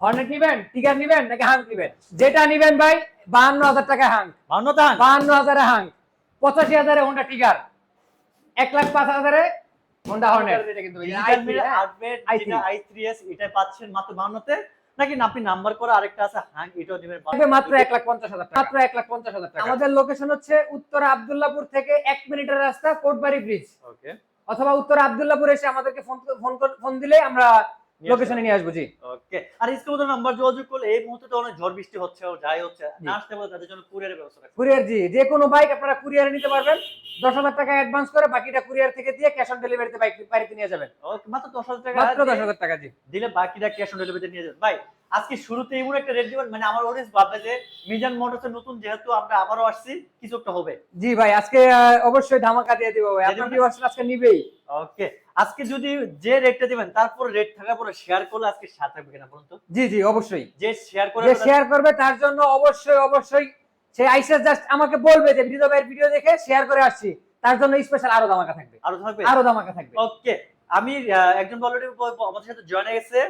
Hornet নিবেন টিগার নিবেন নাকি হাঙ্ক নিবেন? যেটা নিবেন ভাই বাহান্ন হাজার টাকা হাঙ্ক বাহান্ন হাজারে হাঙ্ক পঁচাশি হাজারে হোন্ডা টিগার এক লাখ পাঁচ হাজারে হোন্ডা হর্নেট এটা কিন্তু ভাই, digital i3 mirror. Update i3 যেটা i3s এটা পাচ্ছেন মাত্র 52 তে নাকি আপনি নাম্বার করে আরেকটা আছে হ্যাঁ এটাও দিবেন মাত্র এক লাখ পঞ্চাশ হাজার টাকা। মাত্র এক লাখ পঞ্চাশ হাজার টাকা। আমাদের লোকেশন হচ্ছে উত্তর আবদুল্লাপুর থেকে এক মিনিটের রাস্তা কোটবাড়ি ব্রিজ ওকে অথবা উত্তর আবদুল্লাপুর এসে আমাদেরকে ফোন ফোন ফোন দিলে আমরা লোকেশনে নিয়ে আসব জি। ওকে আর স্কুল নাম্বার যোগাযোগ করলে এই মুহূর্তে তো অনেক ঝড় বৃষ্টি হচ্ছে ও যাই হচ্ছে। না আসতে পারে তাদের জন্য কুরিয়ারের ব্যবস্থা রাখছে কুরিয়ার জি। যে কোনো বাইক আপনারা কুরিয়ারে নিতে পারবেন। দশ হাজার টাকা অ্যাডভান্স করে বাকিটা কুরিয়ার থেকে দিয়ে ক্যাশ অন ডেলিভারিতে বাইক বাড়িতে নিয়ে যাবেন। ওকে মাত্র 10000 টাকা মাত্র দশ হাজার টাকা জি। দিলে বাকিটা ক্যাশ অন ডেলিভারিতে নিয়ে যাবেন। ভাই আজকে শুরুতে এমন একটা রেট দিবেন মানে আমার অডিয়েন্স ভাববে যে মিজান মোটরসের নতুন যেহেতু আমরা আবারও আসছি কিছু একটা হবে। জি ভাই আজকে অবশ্যই ধামাকা দিয়ে দিব ভাই। আপনার? ভিউয়ার্স আজকে নিবেই। ওকে আজকে যদি যে রেটটা দিবেন তারপর রেট থাকার পরে শেয়ার করলে আজকে সাথে থাকবে কিনা বলুন তো? জি জি অবশ্যই। যে শেয়ার করে যে শেয়ার করবে তার জন্য অবশ্যই অবশ্যই সে আইসা জাস্ট আমাকে বলবে যে হৃদয় ভাইয়ের ভিডিও দেখে শেয়ার করে আসছি। তার জন্য স্পেশাল আরও ধামাকা থাকবে। আরও থাকবে? আরও ধামাকা থাকবে। ওকে আমি একজন অলরেডি আমাদের সাথে জয়েন হয়ে গেছে।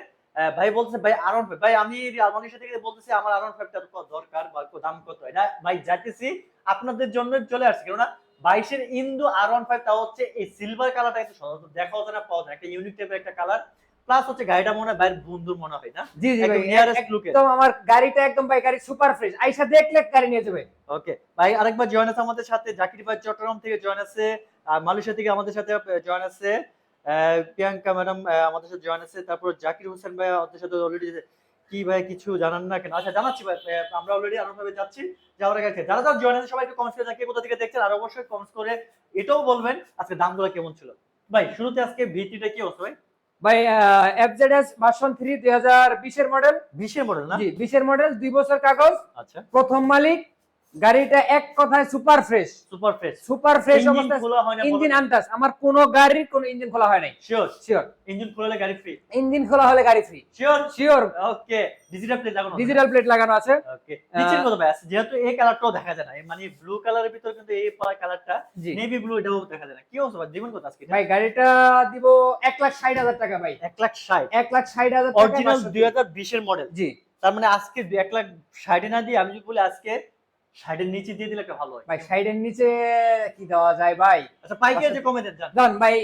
ভাই বলছে ভাই আরন ফাইভ ভাই আমি আরমানির সাথে বলতেছি আমার আরন ফাইভটা দরকার বা কত দাম কত? এটা ভাই যাইতেছি আপনাদের জন্য চলে আসছে কেননা বাইশের ইন্দু আর ওয়ান ফাইভ তা হচ্ছে এই সিলভার কালারটা একটু সচরাচর দেখা হচ্ছে না পাওয়া যায়। একটা ইউনিক টাইপের একটা কালার প্লাস হচ্ছে গাড়িটা মনে হয় বাইরের বন্ধুর মনে হয় না? জি জি ভাই একদম আমার গাড়িটা একদম ভাই গাড়ি সুপার ফ্রেশ আইসা দেখলে গাড়ি নিয়ে যাবে। ওকে ভাই আরেকবার জয়েন আছে আমাদের সাথে জাকির ভাই চট্টগ্রাম থেকে জয়েন আছে আর মালয়েশিয়া থেকে আমাদের সাথে জয়েন আছে প্রিয়াঙ্কা ম্যাডাম আমাদের সাথে জয়েন আছে তারপর জাকির হোসেন ভাই আমাদের সাথে অলরেডি কি ভাই কিছু জানান না কেন? আচ্ছা জানাচ্ছি ভাই আমরা অলরেডি আরোভাবে যাচ্ছি যাওয়ার আগে যারা যারা জয়েন আছে সবাইকে কমেন্টস করে জানিয়ে কোথা থেকে দেখছেন আর অবশ্যই কমেন্টস করে এটাও বলবেন আজকে দামগুলো কেমন ছিল? ভাই শুরুতে আজকে ভিটিটা কি হতো ভাই? ভাই এফজেডএস ভার্সন 3 2020 এর মডেল 20 এর মডেল না? জি 20 এর মডেল দুই বছর কাগজ। আচ্ছা। প্রথম মালিক গাড়িটা এক কথায় super fresh super fresh super fresh engine অবস্থা খোলা হয় না ইঞ্জিন আনটাস আমার কোনো গাড়ির কোনো ইঞ্জিন খোলা হয় নাই। শিওর শিওর ইঞ্জিন খোলালে গাড়ি ফ্রি ইঞ্জিন খোলা হলে গাড়ি free sure sure okay digital plate লাগানো ডিজিটাল প্লেট লাগানো আছে। ওকে নিচের কথা ভাই? আছে, যেহেতু এই কালারটাও দেখা যায় না। মানে ব্লু কালারের ভিতর কিন্তু এই কালারটা জি। নেভি ব্লু এটাও দেখা যায় না। কি অবস্থা ভাই? দিবেন কত আজকে? ভাই গাড়িটা দিব এক লাখ ষাট হাজার টাকা ভাই। এক লাখ ষাট। এক লাখ ষাট হাজার টাকা অরিজিনাল বাষট্টি। এর মডেল জি। তার মানে আজকে দুই এক লাখ ষাটে না দিয়ে আমি যদি বলি আজকে ষাটের নিচে দিয়ে দিলে একটা ভালো হয়। ভাই সাইডের নিচে কি দেওয়া যায় ভাই? আচ্ছা পাইকারি যে কমে দেন জান ভাই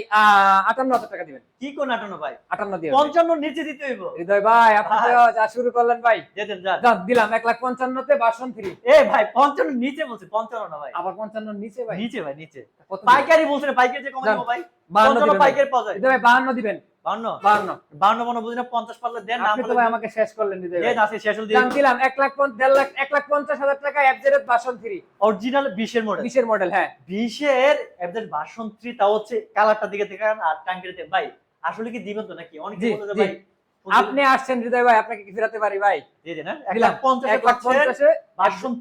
আটান্ন হাজার টাকা দিবেন। কি কোন আটানো ভাই? আটান্ন দিয়ে পঞ্চান্ন নিচে দিতে হইব। হৃদয় ভাই আপনি তো যা শুরু করলেন ভাই। দিয়ে দেন যান। দিলাম এক লাখ পঞ্চান্নতে বাসন থ্রি এ ভাই পঞ্চান্ন নিচে বলছে পঞ্চান্ন না ভাই। আবার পঞ্চান্ন নিচে ভাই? নিচে ভাই নিচে। পাইকারি বলছে না পাইকারি যে কমে দেবো ভাই। বাহান্ন পাইকারি পাওয়া যায়। ভাই বাহান্ন দিবেন। আপনি তো পারলে ভাই আমাকে শেষ করলেন হৃদয় ভাই দেন আছে শেষ হলে দিয়ে জান দিলাম এক লাখ দেড় লাখ এক লাখ পঞ্চাশ হাজার টাকা এফজেড বাসন থ্রি। অরিজিনাল বিশের মডেল বিশের মডেল হ্যাঁ। বিশের এদের ভাষণ থ্রি তা হচ্ছে কালারটা দিকে দেখান আর টাঙ্কির ভাই আসলে কি দিবেন তো নাকি? অনেকে জি, বলতে জি। ভাই আপনি আসছেন হৃদয় ভাই আপনাকে কি ফেরাতে পারি ভাই? হ্যাঁ? এক লাখ পঞ্চাশ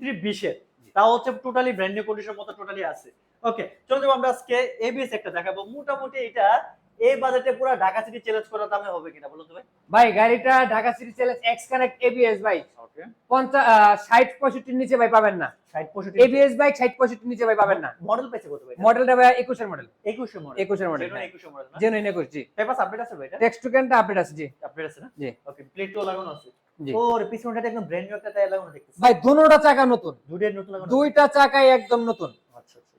থ্রি বিশের। তা হচ্ছে টোটালি ব্র্যান্ড নিউ কন্ডিশন মতো টোটালি আছে। ওকে চলো যাব আমরা আজকে এবিএস একটা দেখাবো। মোটামুটি এটা এই বাজেটে পুরো ঢাকা সিটি চ্যালেঞ্জ করার দামে হবে কিনা বলুন তো ভাই? ভাই গাড়িটা Dhaka city challenge X connect ABS ভাই। ওকে পঞ্চাশ ষাট পঁয়ষট্টির নিচে ভাই পাবেন না। ষাট পঁয়ষট্টি এবিএস বাইক নিচে ভাই পাবেন না। মডেল পেয়েছে কত ভাই? মডেলটা ভাই একুশের মডেল একুশে মডেল একুশের মডেল জেনুইন একুশে মডেল না? জেনুইন একুশ জি। পেপারস আপডেট আছে ভাই এটা? টেক্সট টু ক্যানটা আপডেট আছে জি। আপডেট আছে না? জি। ওকে প্লেটও লাগানো আছে। ওর একদম ব্র্যান্ড নিউ একটা টায়ার লাগানো দেখতেছি। ভাই দুটোটা চাকা নতুন। দুটের নতুন লাগানো দুইটা চাকাই একদম নতুন।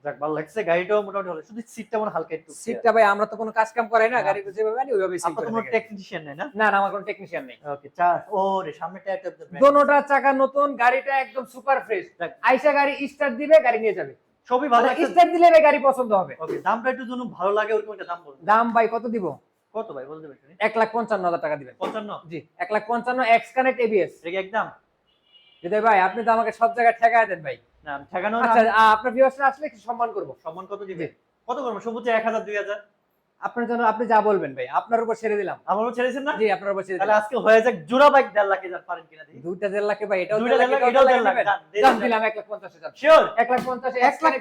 যাক ভালো লাগছে গাড়িটাও মোটামুটি ভালো। শুধু সিটটা মনে হালকা একটু। সিটটা ভাই আমরা তো কোনো কাজ কাম করাই না। গাড়ি যেভাবে আনি ওইভাবে সিট কোনো টেকনিশিয়ান নাই না? না না আমার কোনো টেকনিশিয়ান নেই। ওকে চা ওরে দোনোটা চাকা নতুন গাড়িটা একদম সুপার ফ্রেশ আইসা গাড়ি স্টার্ট দিবে গাড়ি নিয়ে যাবে। সবই ভালো স্টার্ট দিলে ভাই গাড়ি পছন্দ হবে। ওকে দামটা একটু জন্য ভালো লাগে ওরকম একটা দাম বলুন। দাম ভাই কত দিব? কত ভাই বলতে পারছেন এক লাখ পঞ্চান্ন হাজার টাকা দিবেন। পঞ্চান্ন? জি এক লাখ পঞ্চান্ন এক্স কানেক্ট এবিএস একদম? হৃদয় ভাই আপনি তো আমাকে সব জায়গায় ঠেকায় দেন ভাই। ঠেকানো আচ্ছা আপনার ভিউয়ার্সরা আসলে একটু সম্মান করব। সম্মান কত দিবে? কত করব? সবুজ এক হাজার দুই আপনার জন্য আপনি যা বলবেন ভাই আপনার উপর ছেড়ে দিলাম। আমারও ছেড়েছেন না? জি আপনার উপর ছেড়ে তাহলে আজকে হয়ে যাক জোড়া বাইক দেড় লাখে যান পারেন কিনা দেখি। দুইটা দেড় লাখে ভাই এটাও দুইটা দেড় দেড় লাখ লাখ, এটাও এটাও দেড় দেড় লাখ, দাম দিলাম লাখ হাজার শিওর লাখ লাখ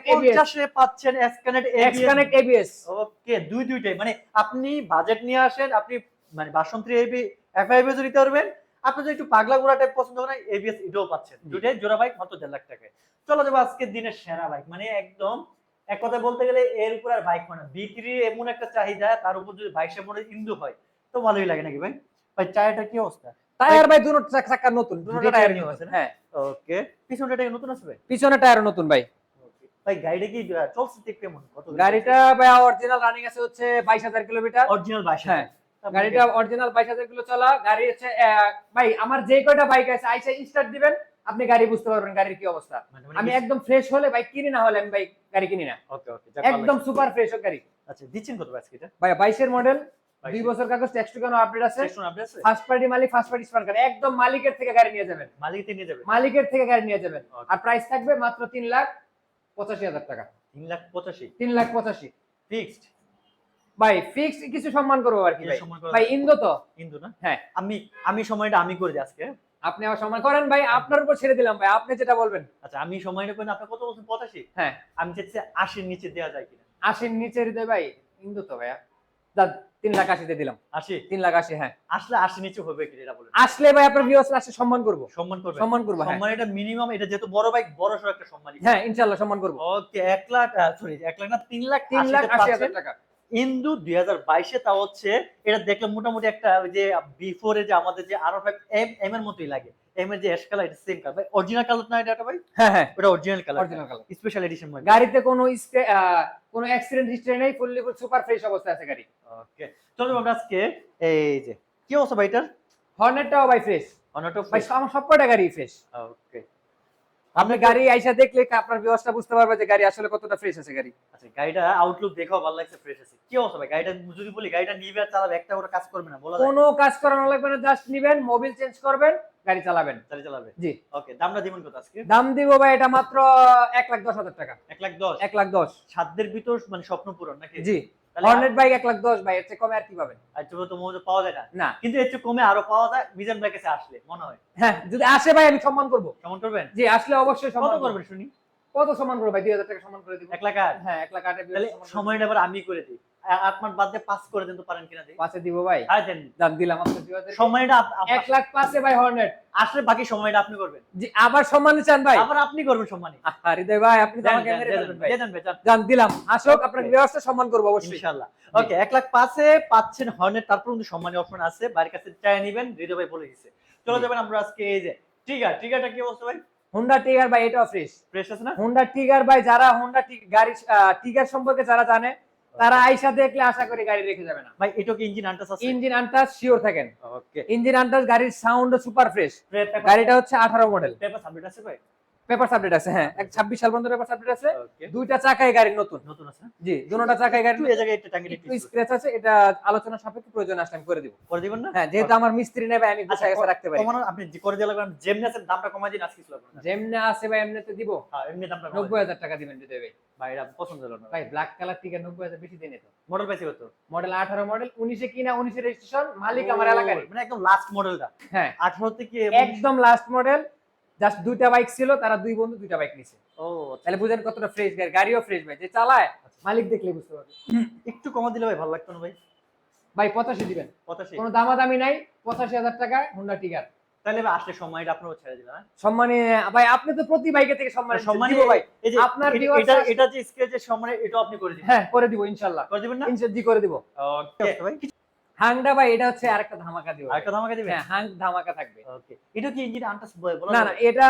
পঞ্চাশে পাচ্ছেন এসকানেট কানেক্ট এবিএস ওকে দুই দুইটাই। মানে আপনি বাজেট নিয়ে আসেন আপনি মানে বাসন্তী এবি এফআইবিএস নিতে পারবেন। আপনি যদি একটু পাগলা গুড়া টাইপ পছন্দ করেন এবিএস এটাও পাচ্ছেন। জি। দুইটাই জোড়া বাইক মাত্র দেড় লাখ টাকায়। চলো যাব আজকের দিনের সেরা বাইক মানে একদম এক কথা বলতে গেলে এর উপর আর বাইক মানে বিক্রি এমন একটা চাহিদা তার উপর যদি বাইশে মনে ইন্দু হয় তো ভালোই লাগে নাকি ভাই? ভাই চায়টা কি অবস্থা? টায়ার ভাই দুটো চাকা নতুন। দুটো টায়ার টায়ার নিউ আছে হ্যাঁ ওকে পিছনটা এটা নতুন আছে ভাই? পিছনে টায়ার নতুন ভাই। ভাই গাড়িটা কি চলছে ঠিক কেমন কত গাড়িটা ভাই অরিজিনাল রানিং আছে হচ্ছে বাইশ হাজার কিলোমিটার অরিজিনাল বাইশ হ্যাঁ। গাড়িটা অরিজিনাল বাইশ হাজার কিলো চলা গাড়ি হচ্ছে ভাই আমার যে কয়টা বাইক আছে আইসা স্টার্ট দিবেন আপনি গাড়ি বুঝতে পারবেন গাড়ির কি অবস্থা। মানে আমি একদম ফ্রেশ হলে বাইক কিনি না হলে আমি বাইক গাড়ি কিনি না। ওকে ওকে একদম সুপার ফ্রেশ গাড়ি। আচ্ছা দিচ্ছেন কত আজকে এটা? ভাই বাইশের মডেল দুই বছর কাগজ ট্যাক্স টুকানো আপডেট আছে? ফার্স্ট পার্টি মালিক ফার্স্ট পার্টি স্মার্ট কার্ড একদম মালিকের থেকে গাড়ি নিয়ে যাবেন। মালিক থেকে নিয়ে যাবে মালিকের থেকে গাড়ি নিয়ে যাবেন। আর প্রাইস থাকবে মাত্র তিন লাখ পঁচাশি হাজার টাকা। তিন লাখ পঁচাশি? তিন লাখ পঁচাশি। ফিক্সড ভাই ফিক্স কিছু সম্মান করব আর কি ভাই ইন্দো তো? হিন্দু না? হ্যাঁ। আমি আমি সময়টা আমি করে আজকে। আপনি আমার সম্মান করেন ভাই আপনার উপর ছেড়ে দিলাম ভাই আপনি যেটা বলবেন। আচ্ছা আমি সময়টা করে আপনি কত বলছেন? পঁচাশি? হ্যাঁ। আমি চাচ্ছি আশির নিচে দেওয়া যায় কিনা। আশির নিচে হৃদয় ভাই ইন্দো তো ভাইয়া। দাদ তিন লাখ আশিতে দিলাম। আশি? তিন লাখ আশি হ্যাঁ। আসলে আশি নিচে হবে কি এটা বলেন। আসলে ভাই আপনার ভিউয়ার্স আসলে সম্মান করব। সম্মান করবে। সম্মান করব হ্যাঁ। সম্মান এটা মিনিমাম এটা যেহেতু বড় বাইক বড় সড় একটা সম্মান হ্যাঁ ইনশাল্লাহ সম্মান করব। ওকে এক লাখ সরি এক লাখ না তিন লাখ তিন লাখ আশিতে আশি পাচ্ছেন। হাজার টাকা। ইন্দু দুই হাজার বাইশে তা হচ্ছে এটা দেখলাম মোটামুটি একটা ওই যে বিফোরে যে আমাদের যে আরও ফাইভ এম এম এর মতোই লাগে। এম এর যে অ্যাশ কালার এটা সেম কালার ভাই অরিজিনাল কালার না এটা ভাই? হ্যাঁ হ্যাঁ। ওটা original colour original colour special edition মানে গাড়িতে কোনো কোনো অ্যাক্সিডেন্ট হিস্ট্রি নেই ফুললি সুপার ফ্রেশ অবস্থায় আছে গাড়ি। ওকে চলো আমরা আজকে এই যে কি অবস্থা ভাই এটার? হর্নেটটাও ভাই ফ্রেশ ভাই আমার সবকটা গাড়ি ফ্রেশ ওকে আপনি গাড়ি আইসা দেখলে আপনার ব্যবস্থা বুঝতে পারবে যে গাড়ি আসলে কতটা ফ্রেশ আছে গাড়ি। আচ্ছা গাড়িটা আউটলুক দেখাও ভালো লাগছে ফ্রেশ আছে। কি অবস্থা ভাই? গাড়িটা যদি বলি গাড়িটা নিবে আর চালাবে একটা করে কাজ করবে না বলা কোনো কাজ করানো লাগবে না জাস্ট নিবেন মোবিল চেঞ্জ করবেন গাড়ি চালাবেন। গাড়ি চালাবে? জি। ওকে দামটা দিবেন কত আজকে? দাম দিব ভাই এটা মাত্র এক লাখ দশ হাজার টাকা। এক লাখ দশ? এক লাখ দশ। সাধ্যের ভিতর মানে স্বপ্ন পূরণ নাকি? জি। হর্নেট বাইক এক লাখ দশ ভাই এর চেয়ে কমে আর কি পাবেন? আচ্ছা তো মনে পাওয়া যায় না। কিন্তু এর চেয়ে কমে আরও পাওয়া যায় মিজান ভাই কাছে আসলে মনে হয়। হ্যাঁ যদি আসে ভাই আমি সম্মান করব। কেমন করবেন? জি আসলে অবশ্যই সম্মান করবেন শুনি? কত সম্মান করব ভাই? দুই হাজার টাকা সম্মান করে দিব। এক লাখ আট। হ্যাঁ এক লাখ আট তাহলে সময়টা আবার আমি করে দিই। আট মাস বাদ দিয়ে পাস করে দিন তো পারেন কিনা পাঁচে দিব ভাই। দেন। দাম দিলাম আপনার সময়টা এক লাখ পাঁচে ভাই হর্নেট আসলে বাকি সময়টা আপনি করবেন। জি আবার সম্মান চান ভাই। আবার আপনি করবেন সম্মানী হৃদয় ভাই আপনি আমাকে দাম দিলাম। আসুক. ব্যবস্থা সম্মান করব অবশ্যই। ইনশাআল্লাহ ওকে এক লাখ পাঁচে পাচ্ছেন হর্নের তারপর কিন্তু সম্মানী অপশন আছে। বাড়ির কাছে চাই নিবেন হৃদয় ভাই বলে দিচ্ছে চলে যাবেন আমরা আজকে এই যে ট্রিগার ট্রিগারটা কি অবস্থা ভাই? হোন্ডা টিগার ভাই এটা ফ্রেশ ফ্রেশ আছে না? হোন্ডা টিগার ভাই যারা হোন্ডা গাড়ি টিগার সম্পর্কে যারা জানে তারা আইসা দেখলে আশা করি গাড়ি রেখে যাবে না। ভাই এটা কি ইঞ্জিন আনটাস আছে? ইঞ্জিন আনটাস শিওর থাকেন। ওকে ইঞ্জিন আনটাস গাড়ির সাউন্ড সুপার ফ্রেশ গাড়িটা হচ্ছে আঠারো মডেল পেপার সাবমিট আছে ভাই? পেপার সাবজেক্ট আছে হ্যাঁ। এক ছাব্বিশ সাল পর্যন্ত পেপার সাবজেক্ট আছে। দুইটা চাকায় গাড়ির নতুন। নতুন আছে? জি দুটোটা চাকায় গাড়ি এই জায়গায় একটা টাঙ্গি একটু স্ক্র্যাচ আছে এটা আলোচনা সাপেক্ষে প্রয়োজন আসলে আমি করে দিব। করে দিবেন না? হ্যাঁ যেহেতু আমার মিস্ত্রি নেবে আমি গুছাই আচ্ছা, গেছে রাখতে পারি। কমানো আপনি যে করে দিয়ে লাগবেন যেমনি আছে দামটা কমাই দিন আজকে আপনার। যেমনি আছে ভাই এমনিতে দিব। হ্যাঁ এমনি দামটা কমাই নব্বই হাজার টাকা দিবেন দিতে ভাই। ভাই এটা পছন্দ হলো না ভাই। ব্ল্যাক কালার টিকা নব্বই হাজার বেশি দিনে তো মডেল পাইছি কত? মডেল আঠারো মডেল উনিশে কিনা উনিশে রেজিস্ট্রেশন মালিক আমার এলাকার মানে একদম লাস্ট মডেলটা হ্যাঁ। 18 থেকে একদম লাস্ট মডেল জাস্ট দুইটা বাইক ছিল তারা দুই বন্ধু দুইটা বাইক নিছে। ও তাহলে বুঝেন কতটা ফ্রেশ গাড়ি গাড়িও ফ্রেশ ভাই যে চালায় মালিক দেখলে বুঝতে পারবে। একটু কমা দিলে ভাই ভালো লাগতো না ভাই? ভাই পঁচাশি দিবেন। 85 কোনো দামাদামি নাই পঁচাশি হাজার টাকা হোন্ডা টিকার তাহলে ভাই আসলে সময়টা আপনারও ছেড়ে দিলাম হ্যাঁ? সম্মানে ভাই আপনি তো প্রতি বাইকে থেকে সম্মান সম্মানী দিব ভাই। এই যে আপনার এটা- এটা যে স্কেচের সম্মানে এটা আপনি করে দিবেন। হ্যাঁ করে দিব ইনশাল্লাহ। করে দিবেন না? ইনশাল্লাহ জি করে দিব। ওকে ভাই? হাংডা ভাই এটা হচ্ছে আরেকটা ধামাকা দিবে আরেকটা ধামাকা দিবে হ্যাঁ হাং ধামাকা থাকবে। ওকে। এটা কি ইঞ্জিন আনটাস বলে না না এটা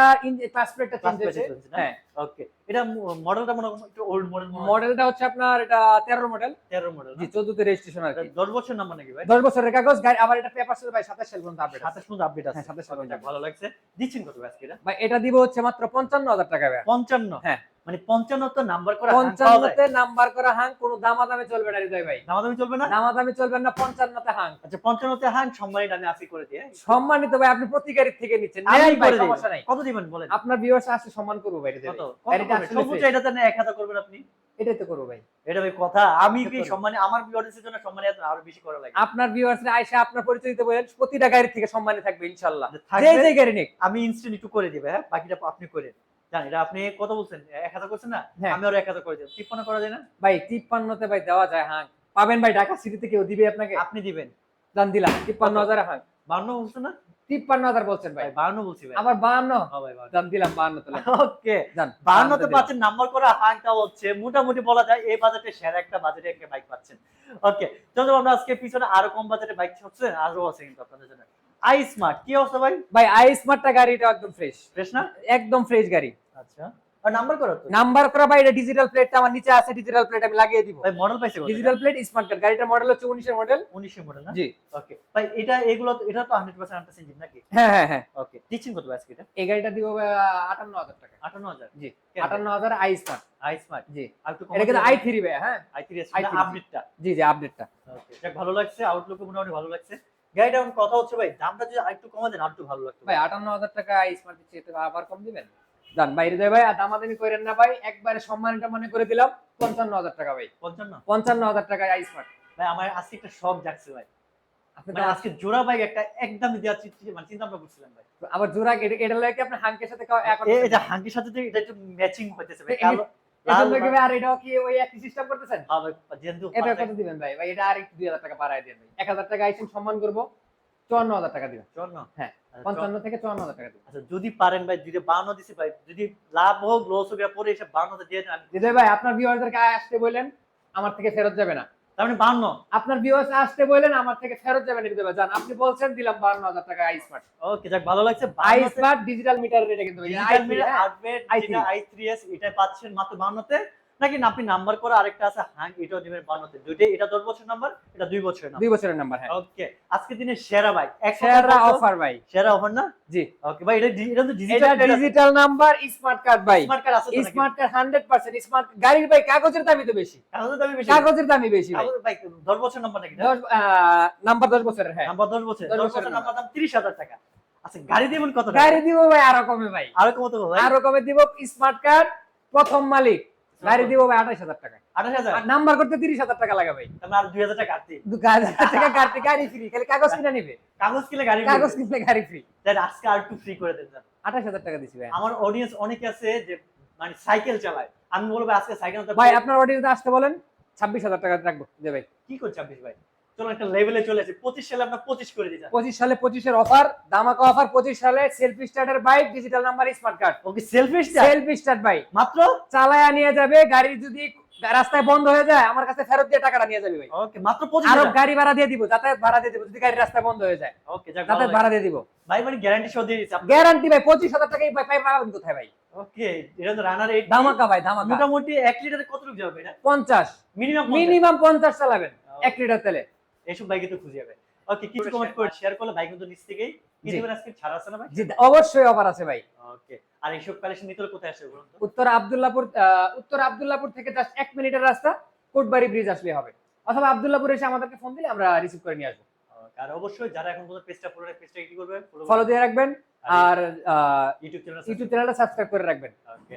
ক্লাস প্লেটটা চেঞ্জ হয়েছে? হ্যাঁ। ওকে এটা মডেলটা মনে একটু ওল্ড মডেল মডেলটা হচ্ছে আপনার এটা তেরো মডেল 13 মডেল জি চোদ্দতে রেজিস্ট্রেশন আর কি। 10 বছর নাম্বার নাকি ভাই? দশ বছরের কাগজ গাড়ি আবার এটা ভাই সাতাশ সাল পর্যন্ত আপডেট আছে। 27 পর্যন্ত আপডেট আছে। হ্যাঁ, 27 Okay, পর্যন্ত ভালো লাগছে। দিচ্ছেন কত আজকে এটা? ভাই এটা দিব হচ্ছে মাত্র পঞ্চান্ন হাজার টাকা ভাই। 55 হ্যাঁ। মানে 55 তো নাম্বার করা পঞ্চান্নতে নাম্বার করা হাং কোনো দামাদামে চলবে না হৃদয় ভাই। দামাদামি চলবে না? দামাদামি চলবে না পঞ্চান্নতে হাং। আচ্ছা 55 তে হাং সম্মানিত আমি করে দিয়ে সম্মানিত ভাই আপনি প্রতি গাড়ির থেকে নিচ্ছেন। সমস্যা নাই। কত দিবেন? বলেন। আপনার ভিউয়ার্স আসলে সম্মান করব ভাই কত? ভাই। কত গাড়িটা করবেন? আসলে সর্বোচ্চ fresh। এটাতে না 1000 করবেন আপনি? এটাই তো করব ভাই। এটা ভাই কথা। আমি কি সম্মানে আমার ভিউয়ার্সের জন্য সম্মানে আরও বেশি করা লাগে আপনার ভিউয়ার্স আইসা আপনার পরিচয় দিতে বলেন প্রতিটা গাড়ি থেকে সম্মানে থাকবে ইনশাল্লাহ। যে যে গাড়ি নিক। আমি ইনস্ট্যান্ট একটু করে দিবে হ্যাঁ? বাকিটা আপনি করে জান এটা আপনি কত বলছেন? 1000 করছেন না? হ্যাঁ। আমি আরও 1000 করে দেব। 53 করা যায় না? ভাই তিপ্পান্নতে ভাই দেওয়া যায় হাং। পাবেন ভাই ঢাকা সিটিতে কেউ দিবে আপনাকে? আপনি দিবেন। দান দিলাম। তিপ্পান্ন হাজার হাং। 52 বলছেন না? তিপ্পান্ন হাজার বলছেন ভাই। ভাই 52 বলছি ভাই। আবার বাহান্ন? হ্যাঁ ভাই 52 দাম দিলাম বাহান্ন তোলা ওকে। জান বাহান্নতে পাচ্ছেন নাম্বার করা হাংটা হচ্ছে মোটামুটি বলা যায় এই বাজেটে সেরা একটা বাজেটে একটা বাইক পাচ্ছেন। ওকে চলো আমরা আজকে পিছনে আরও কম বাজেটে বাইক হচ্ছে আরও আছে কিন্তু আপনাদের জন্য। আই স্মার্ট কি অবস্থা ভাই? ভাই আই স্মার্টটা গাড়িটা একদম ফ্রেশ ফ্রেশ না? একদম ফ্রেশ গাড়ি। আচ্ছা। আর নাম্বার করো নাম্বার করা ভাই এটা ডিজিটাল প্লেটটা আমার নিচে আছে ডিজিটাল প্লেট আমি লাগিয়ে দিব। ভাই মডেল পাইছে ডিজিটাল প্লেট স্মার্ট কার্ড গাড়িটার মডেল হচ্ছে 19 এর মডেল 19 মডেল না? জি। ওকে ভাই এটা এগুলো এটা তো 100% আনটাস ইঞ্জিন নাকি? হ্যাঁ হ্যাঁ হ্যাঁ। ওকে কত ভাই আজকে এটা? এই গাড়িটা দিব ভাই 58000 টাকা। 58000 জি। কেন? 58000 আই স্মার্ট আই স্মার্ট জি। আর একটু এটা কিন্তু আই ভাই হ্যাঁ? আই থ্রি i3 আপডেটটা জি জি আপডেটটা ওকে যাক ভালো লাগছে আউটলুক মোটামুটি ভালো লাগছে। গাড়িটা কথা হচ্ছে ভাই দামটা যদি আরেকটু কমা দেন ভালো লাগতো। ভাই 58000 টাকা স্মার্ট দিচ্ছি আবার কম দিবেন? বাইরে ভাই আর দামাদামি করেন না ভাই একবারে সম্মানটা মনে করে দিলাম 55000 টাকা ভাই। 55 55000 টাকা আই স্মার্ট ভাই আমার আজকে একটা শখ জাগছে ভাই। মানে আজকে জোড়া বাইক একটা চিন্তা মানে চিন্তা ভাবনা করছিলাম ভাই। আবার জোড়া এটা এটা লাগে আপনি হাঙ্কের সাথে কাও এটা হাঙ্কির সাথে এটা একটু ম্যাচিং ভাই কালো আর এটাও কি ওই একই সিস্টেম করতেছেন? হ্যাঁ ভাই, এটা কত দিবেন ভাই? ভাই এটা আর একটু 2000 টাকা বাড়ায় দেন ভাই। 1000 টাকা আইসেন সম্মান করব। 54000 টাকা দিবেন। চুয়ান্ন? হ্যাঁ, আচ্ছা, 55 থেকে 54000 টাকা দিবেন। আচ্ছা যদি পারেন ভাই যদি বাউন্ন দিছি ভাই যদি লাভ হোক লস হোক পরে এসে দিয়ে দেন হৃদয় ভাই আপনার ভিউয়ারদেরকে আসতে বলেন আমার থেকে ফেরত যাবে না। তার মানে বাউন্ন? আপনার ভিউয়ার্স আসতে বলেন আমার থেকে ফেরত যাবে না হৃদয় ভাই জান আপনি বলছেন দিলাম 52000 টাকা আই স্মার্ট ওকে যাক ভালো লাগছে। আই স্মার্ট ডিজিটাল মিটার রেটে কিন্তু ডিজিটাল মিটার। আপডেট i3 যেটা i3s এটা পাচ্ছেন মাত্র 52 তে নাকি না আপনি নাম্বার করে আরেকটা আছে? হ্যাঁ এটাও দিবেন 52 তে দুইটাই এটা 10 বছর নাম্বার এটা 2 বছরের নাম্বার। দুই বছরের নাম্বার হ্যাঁ। ওকে আজকে দিনের সেরা বাইক সেরা অফার ভাই। সেরা অফার না? জি। ওকে ভাই এটা এটা তো এটা digital digital number smart card ভাই। স্মার্ট কার্ড আছে স্মার্ট কার্ড 100% স্মার্ট গাড়ির ভাই কাগজের দামই তো বেশি। কাগজের দামই বেশি। কাগজের দামই বেশি ভাই। ভাই 10 বছর নাম্বার নাকি না? দশ আহ, নাম্বার 10 বছরের হ্যাঁ। নাম্বার 10 বছর 10 10 বছরের বছর নাম্বার দাম 30000 টাকা। আচ্ছা গাড়ি দিবেন কত গাড়ি দিব ভাই আরও কমে ভাই। আরও কত দেবো ভাই আরও কমে দিব স্মার্ট কার্ড প্রথম মালিক। গাড়ি দিব ভাই 28000 টাকা আঠাশ হাজার? নাম্বার করতে 30000 টাকা লাগে ভাই। আর দুই হাজার টাকা কাটতে দু হাজার টাকা কাটতে গাড়ি ফ্রি খালি কাগজ কিনে নিবে। কাগজ কিনে গাড়ি কাগজ কিনলে গাড়ি ফ্রি। তাহলে আজকে আর একটু ফ্রি করে দেন স্যার। 28000 টাকা দিছি ভাই। আমার অডিয়েন্স অনেকে আছে যে মানে সাইকেল চালায়। আমি বলব আজকে সাইকেল ভাই আপনার অডিয়েন্স আসতে বলেন 26000 টাকা রাখব। দে ভাই। কি করছে ছাব্বিশ ভাই? চলো একটা লেভেলে চলে আসে। পঁচিশ সালে পঁচিশ করে 25 সালে 25 এর অফার দামাকা অফার 25 সালে selfie starter bike digital number smart card okay selfie selfie start bike মাত্র? চালায়া নিয়ে যাবে গাড়ি যদি রাস্তায় বন্ধ হয়ে যায় আমার কাছে ফেরত দিয়ে টাকাটা নিয়ে যাবে ভাই। ওকে মাত্র পঁচিশ আরও গাড়ি ভাড়া দিয়ে দিব যাতায়াত ভাড়া দিয়ে দিব যদি গাড়ি রাস্তায় বন্ধ হয়ে যায়। ওকে যাক যাতায়াত ভাড়া দিয়ে দিব। ভাই মানে গ্যারান্টি সহ দিয়ে দিচ্ছে গ্যারান্টি ভাই পঁচিশ হাজার টাকাই পাই পাই পাবেন কোথায় ভাই? ওকে এটা তো রানার এইট ধামাকা ভাই ধামাকা। মোটামুটি এক লিটারে কত রূপ যাবে এটা? পঞ্চাশ। মিনিমাম মিনিমাম পঞ্চাশ চালাবেন এক লিটার তেলে। এইসব বাইকে তো খুঁজে যাবে ওকে কিছু কমেন্ট করে শেয়ার করলে বাইক কিন্তু নিচ থেকেই আজকে ছাড় আছে না ভাই জি অবশ্যই অফার আছে ভাই। ওকে আর এইসব কালেকশন নিতে কোথায় আসবে বলুন তো? উত্তর আবদুল্লাপুর আহ, উত্তর আবদুল্লাপুর থেকে জাস্ট এক মিনিটের রাস্তা কোটবাড়ি ব্রিজ আসলে হবে। অথবা আবদুল্লাপুর এসে আমাদেরকে ফোন দিলে আমরা রিসিভ করে নিয়ে আসব। আর অবশ্যই যারা এখন পর্যন্ত পেজটা ফলো পেজটা কি করবে? ফলো দিয়ে রাখবেন আর ইউটিউব চ্যানেল ইউটিউব চ্যানেলটা সাবস্ক্রাইব করে রাখবেন। ওকে